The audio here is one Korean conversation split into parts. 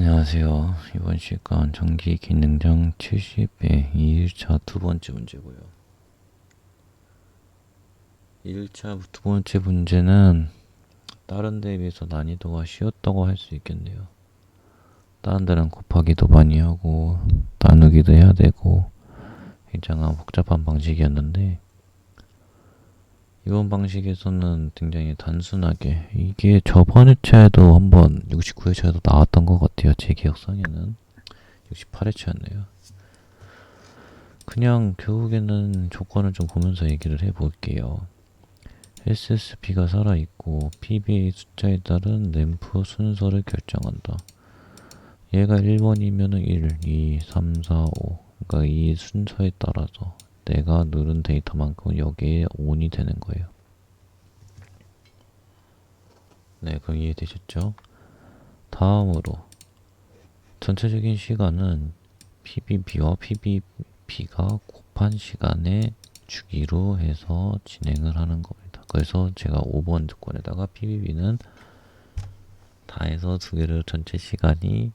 안녕하세요. 이번 시간 전기 기능장 70회 2일차 두 번째 문제고요. 1일차 두 번째 문제는 다른 데에 비해서 난이도가 쉬웠다고 할 수 있겠네요. 다른 데는 곱하기도 많이 하고 나누기도 해야 되고 굉장히 복잡한 방식이었는데 이번 방식에서는 굉장히 단순하게 이게 저번 회차에도 한번 69회차에도 나왔던 것 같아요. 제 기억상에는 68회차였네요. 그냥 결국에는 조건을 좀 보면서 얘기를 해볼게요. SSB가 살아있고 PB의 숫자에 따른 램프 순서를 결정한다. 얘가 1번이면은 1, 2, 3, 4, 5. 그러니까 이 순서에 따라서 내가 누른 데이터만큼 여기에 ON이 되는 거예요. 네, 그럼 이해되셨죠? 다음으로 전체적인 시간은 PBB와 PBB가 곱한 시간의 주기로 해서 진행을 하는 겁니다. 그래서 제가 5번 조건에다가 PBB는 다 해서 두 개를 전체 시간이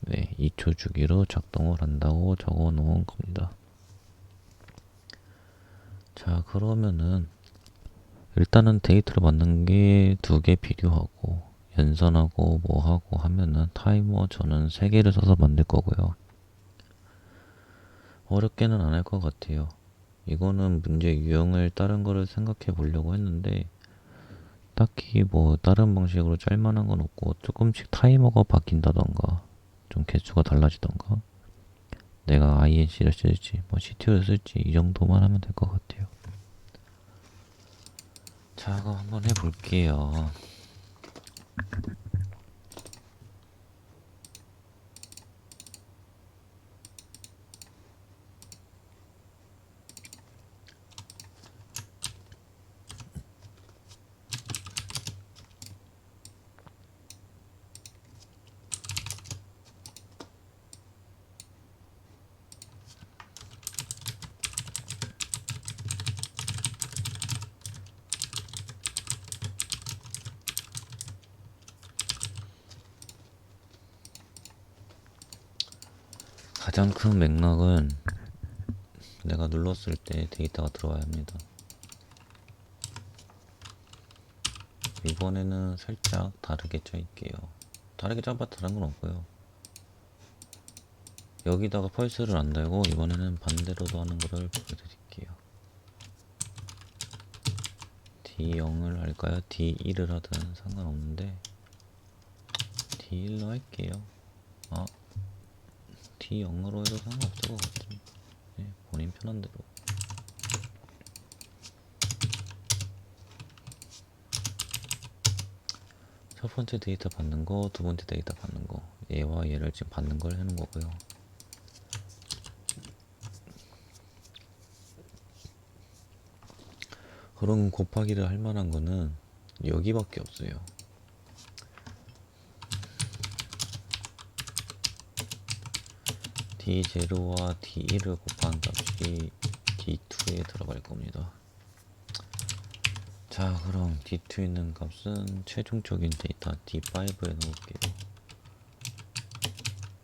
네, 2초 주기로 작동을 한다고 적어 놓은 겁니다. 자, 그러면은 일단은 데이터를 만든 게 두 개 필요하고 연산하고 뭐 하고 하면은 타이머 저는 세 개를 써서 만들 거고요. 어렵게는 안 할 것 같아요. 이거는 문제 유형을 다른 거를 생각해 보려고 했는데 딱히 뭐 다른 방식으로 짤만한 건 없고 조금씩 타이머가 바뀐다던가 좀 개수가 달라지던가 내가 INC를 쓸지 뭐 CTO를 쓸지 이 정도만 하면 될 것 같아요. 자, 그럼 한번 해볼게요. 가장 큰 맥락은 내가 눌렀을 때 데이터가 들어와야 합니다. 이번에는 살짝 다르게 쪄있게요. 다르게 짜봐 다른 건 없고요. 여기다가 펄스를 안 달고 이번에는 반대로도 하는 거를 보여드릴게요. D0을 할까요? D1을 하든 상관없는데 D1로 할게요. 아 D 영어로 해도 상관없을 것 같습니다. 네, 본인 편한 대로. 첫 번째 데이터 받는 거, 두 번째 데이터 받는 거. 얘와 얘를 지금 받는 걸 해놓은 거고요. 그런 곱하기를 할 만한 거는 여기밖에 없어요. D0와 D1을 곱한 값이 D2에 들어갈 겁니다. 자, 그럼 D2에 있는 값은 최종적인 데이터 D5에 넣을게요.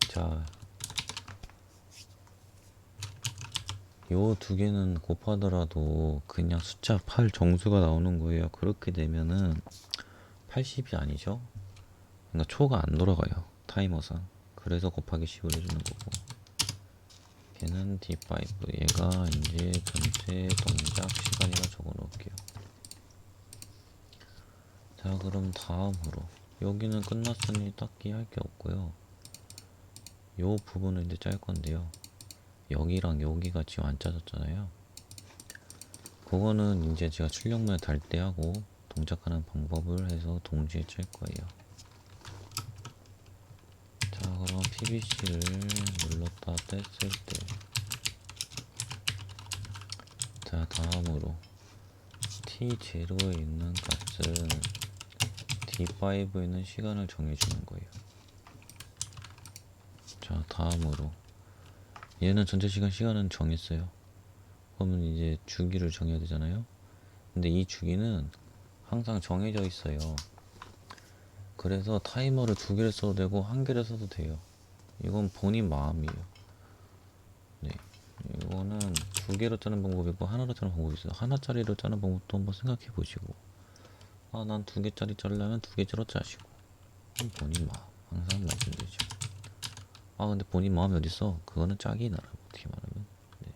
자, 요 두 개는 곱하더라도 그냥 숫자 8 정수가 나오는 거예요. 그렇게 되면은 80이 아니죠? 그러니까 초가 안 돌아가요. 타이머상. 그래서 곱하기 10을 해주는 거고. 걔는 D5. 얘가 이제 전체 동작 시간이라 적어 놓을게요. 자 그럼 다음으로. 여기는 끝났으니 딱히 할 게 없고요. 요 부분을 이제 짤 건데요. 여기랑 여기가 지금 안 짜졌잖아요. 그거는 이제 제가 출력문에 달때 하고 동작하는 방법을 해서 동시에 짤 거예요 PBC를 눌렀다 뗐을 때. 자 다음으로 T0에 있는 값은 D5에 있는 시간을 정해주는 거예요. 자 다음으로 얘는 전체 시간 시간은 정했어요. 그러면 이제 주기를 정해야 되잖아요. 근데 이 주기는 항상 정해져 있어요. 그래서 타이머를 두 개를 써도 되고 한 개를 써도 돼요. 이건 본인 마음이에요. 네. 이거는 두 개로 짜는 방법이 있고 하나로 짜는 방법이 있어요. 하나짜리로 짜는 방법도 한번 생각해 보시고 아 난 두 개짜리 짜려면 두 개짜리 짜시고 본인 마음 항상 말씀드리죠. 아 근데 본인 마음이 어딨어? 그거는 짝이 나라 어떻게 말하면 네.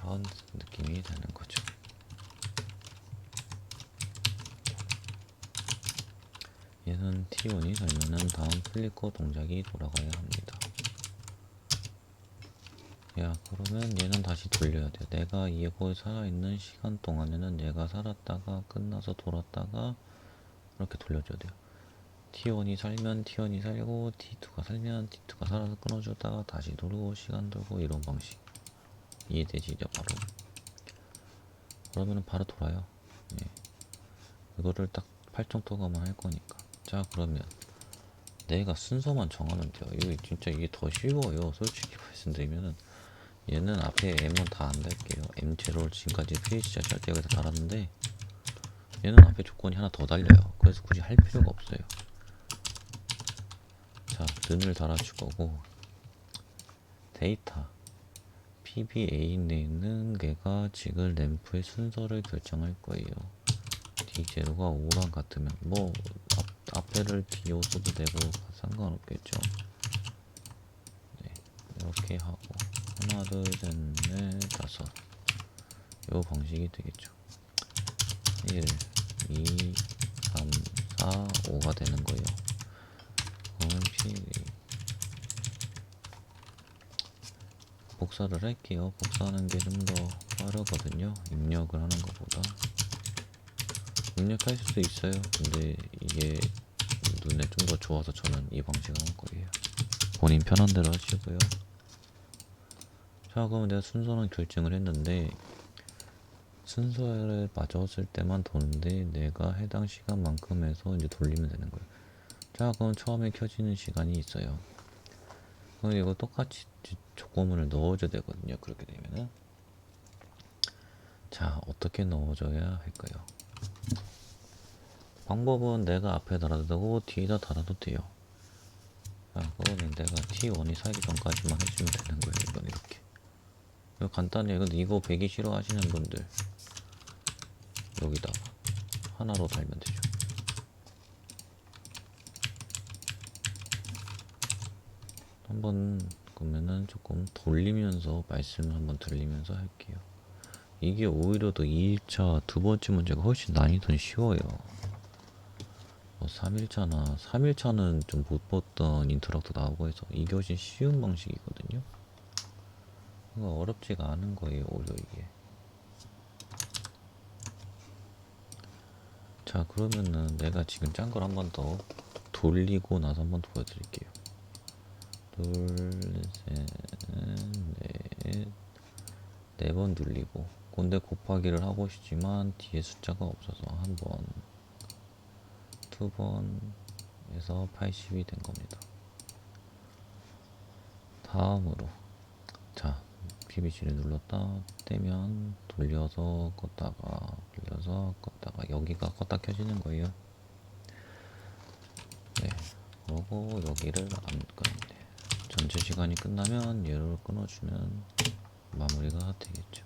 그런 느낌이 되는 거죠. 얘는 T1이 살면은 다음 플리커 동작이 돌아가야 합니다. 야 그러면 얘는 다시 돌려야 돼요. 내가 이거 살아있는 시간 동안에는 얘가 살았다가 끝나서 돌았다가 이렇게 돌려줘야 돼요. T1이 살면 T1이 살고 T2가 살면 T2가 살아서 끊어주다가 다시 누르고 시간 돌고 이런 방식 이해되시죠 바로 그러면은 바로 돌아요 예. 이거를 딱 8종 도가만 할 거니까 자 그러면 내가 순서만 정하면 돼요. 이거 진짜 이게 더 쉬워요. 솔직히 말씀드리면은 얘는 앞에 M은 다 안 달게요. M0를 지금까지 페이지자 짤때에서 달았는데 얘는 앞에 조건이 하나 더 달려요. 그래서 굳이 할 필요가 없어요. 자 눈을 달아줄 거고 데이터. PBA 내는 걔가 지금 램프의 순서를 결정할 거예요. D0가 5랑 같으면 뭐 앞, 앞에를 D5 써도 되고 상관없겠죠 네, 이렇게 하고 하나 둘셋넷 다섯 요 방식이 되겠죠 1 2 3 4 5가 되는 거예요 그러면 PBA 복사를 할게요. 복사하는 게 좀 더 빠르거든요. 입력을 하는 것보다. 입력할 수도 있어요. 근데 이게 눈에 좀 더 좋아서 저는 이 방식을 한 거예요. 본인 편한 대로 하시고요. 자, 그럼 내가 순서는 결정을 했는데 순서를 맞았을 때만 도는데 내가 해당 시간만큼 해서 이제 돌리면 되는 거예요. 자, 그럼 처음에 켜지는 시간이 있어요. 그럼 이거 똑같이 지- 조건문을 넣어줘야 되거든요. 그렇게 되면은 자 어떻게 넣어줘야 할까요? 방법은 내가 앞에 달아도 되고 뒤에다 달아도 돼요. 자 그러면 내가 T1이 살기 전까지만 해주면 되는 거예요. 이건 이렇게. 이거 간단해요. 근데 이거 배기 싫어하시는 분들 여기다가 하나로 달면 되죠. 한번 그러면은 조금 돌리면서 말씀을 한번 들리면서 할게요. 이게 오히려 더 2일차 두 번째 문제가 훨씬 난이도는 쉬워요. 뭐 3일차나 3일차는 좀 못 봤던 인터락도 나오고 해서 훨씬 쉬운 방식이거든요. 어렵지가 않은 거예요, 오히려 이게. 자, 그러면은 내가 지금 짠 걸 한 번 더 돌리고 나서 한 번 더 보여드릴게요. 둘, 셋, 넷, 네 번 눌리고. 근데 곱하기를 하고 싶지만 뒤에 숫자가 없어서 한 번, 두 번에서 80이 된 겁니다. 다음으로 자 PBC를 눌렀다 떼면 돌려서 껐다가 돌려서 껐다가 여기가 껐다 켜지는 거예요. 네, 그리고 여기를 안 끄는데 전체 시간이 끝나면 얘를 끊어주면 마무리가 되겠죠.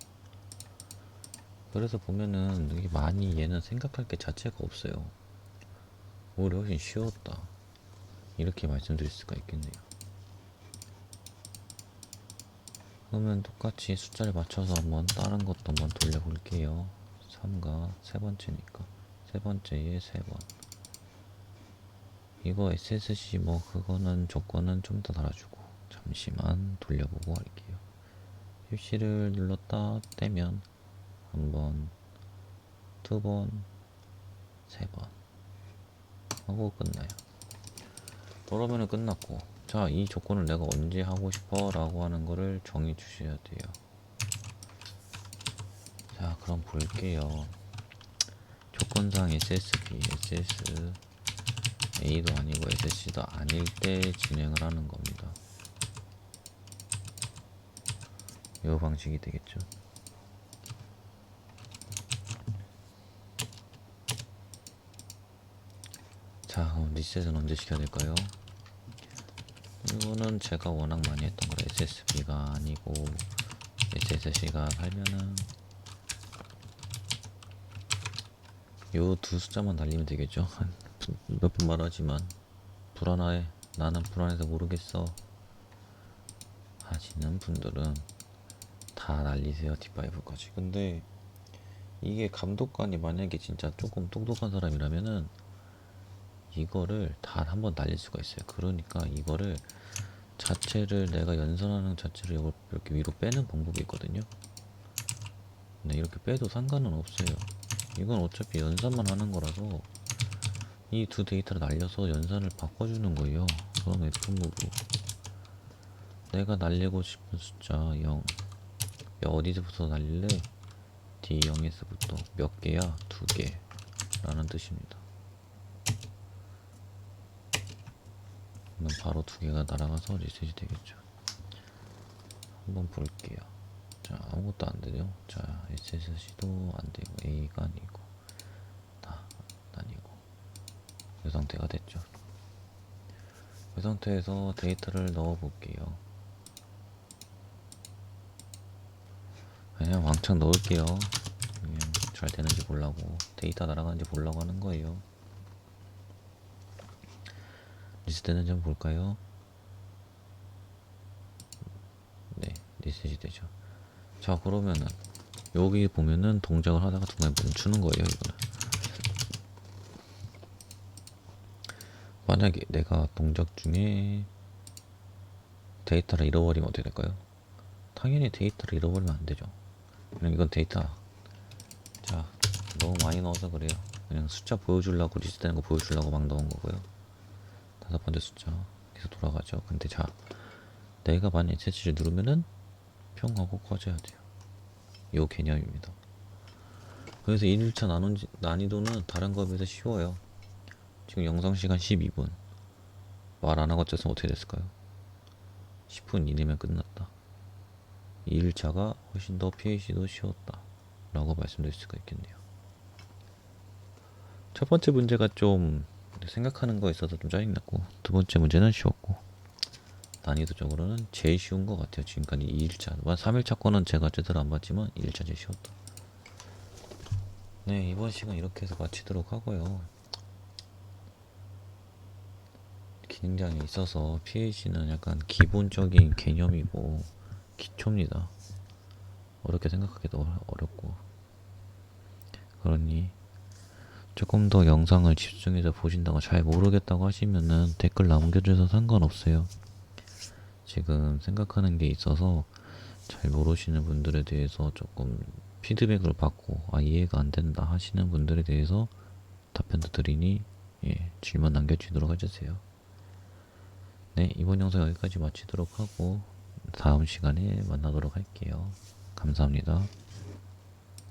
그래서 보면은 많이 얘는 생각할 게 자체가 없어요. 오히려 훨씬 쉬웠다. 이렇게 말씀드릴 수가 있겠네요. 그러면 똑같이 숫자를 맞춰서 한번 다른 것도 한번 돌려볼게요. 3가 세 번째니까 세 번째에 세 번. 이거 SSC 뭐 그거는 조건은 좀 더 달아주고 잠시만 돌려보고 할게요. 휴시를 눌렀다 떼면 한 번, 두 번, 세 번 하고 끝나요. 그러면은 끝났고 자 이 조건을 내가 언제 하고 싶어 라고 하는 거를 정해 주셔야 돼요. 자 그럼 볼게요. 조건상 SSB, SS A도 아니고 SC도 아닐 때 진행을 하는 겁니다. 이 방식이 되겠죠. 자, 그럼 리셋은 언제 시켜야 될까요? 이거는 제가 워낙 많이 했던 거라 SSB가 아니고 SSC가 살면은 요 두 숫자만 날리면 되겠죠? 몇 번 말하지만 불안해. 나는 불안해서 모르겠어. 하시는 분들은 다 날리세요 D5까지. 근데 이게 감독관이 만약에 진짜 조금 똑똑한 사람이라면은 이거를 다 한번 날릴 수가 있어요. 그러니까 이거를 자체를 내가 연산하는 자체를 이걸 이렇게 위로 빼는 방법이 있거든요. 근데 이렇게 빼도 상관은 없어요. 이건 어차피 연산만 하는 거라서 이 두 데이터를 날려서 연산을 바꿔주는 거예요. 그럼 F무브 내가 날리고 싶은 숫자 0 야, 어디서부터 날릴래? D0에서부터 몇 개야? 두 개. 라는 뜻입니다. 그러면 바로 두 개가 날아가서 리셋이 되겠죠. 한번 볼게요. 자, 아무것도 안 되죠. 자, SSC도 안 되고, A가 아니고, 다 아니고, 이 상태가 됐죠. 이 상태에서 데이터를 넣어 볼게요. 그냥 왕창 넣을게요. 그냥 잘 되는지 보려고 데이터 날아가는지 보려고 하는 거예요. 리셋되는지 한번 볼까요? 네, 리셋이 되죠. 자, 그러면은 여기 보면은 동작을 하다가 중간에 멈추는 거예요, 이거는. 만약에 내가 동작 중에 데이터를 잃어버리면 어떻게 될까요? 당연히 데이터를 잃어버리면 안 되죠. 그냥 이건 데이터. 자, 너무 많이 넣어서 그래요. 그냥 숫자 보여주려고 리셋되는 거 보여주려고 막 넣은 거고요. 다섯 번째 숫자 계속 돌아가죠. 근데 자, 내가 만약 채취를 누르면은 평 하고 꺼져야 돼요. 요 개념입니다. 그래서 1일차 나눈, 난이도는 다른 거에 비해서 쉬워요. 지금 영상 시간 12분. 말 안 하고 쳤으면 어떻게 됐을까요? 10분 이내면 끝났다. 2일차가 훨씬 더 PAC도 쉬웠다. 라고 말씀드릴 수가 있겠네요. 첫 번째 문제가 좀 생각하는 거에 있어서 좀 짜증났고, 두 번째 문제는 쉬웠고, 난이도적으로는 제일 쉬운 것 같아요. 지금까지 2일차. 3일차 거는 제가 제대로 안 봤지만 2일차 제일 쉬웠다. 네, 이번 시간 이렇게 해서 마치도록 하고요. 기능장에 있어서 PAC는 약간 기본적인 개념이고 기초입니다. 어렵게 생각하기도 어렵고 그러니 조금 더 영상을 집중해서 보신다고 잘 모르겠다고 하시면은 댓글 남겨주셔서 상관없어요. 지금 생각하는 게 있어서 잘 모르시는 분들에 대해서 조금 피드백을 받고 아 이해가 안 된다 하시는 분들에 대해서 답변도 드리니 예, 질문 남겨주도록 해주세요. 네, 이번 영상 여기까지 마치도록 하고 다음 시간에 만나도록 할게요. 감사합니다.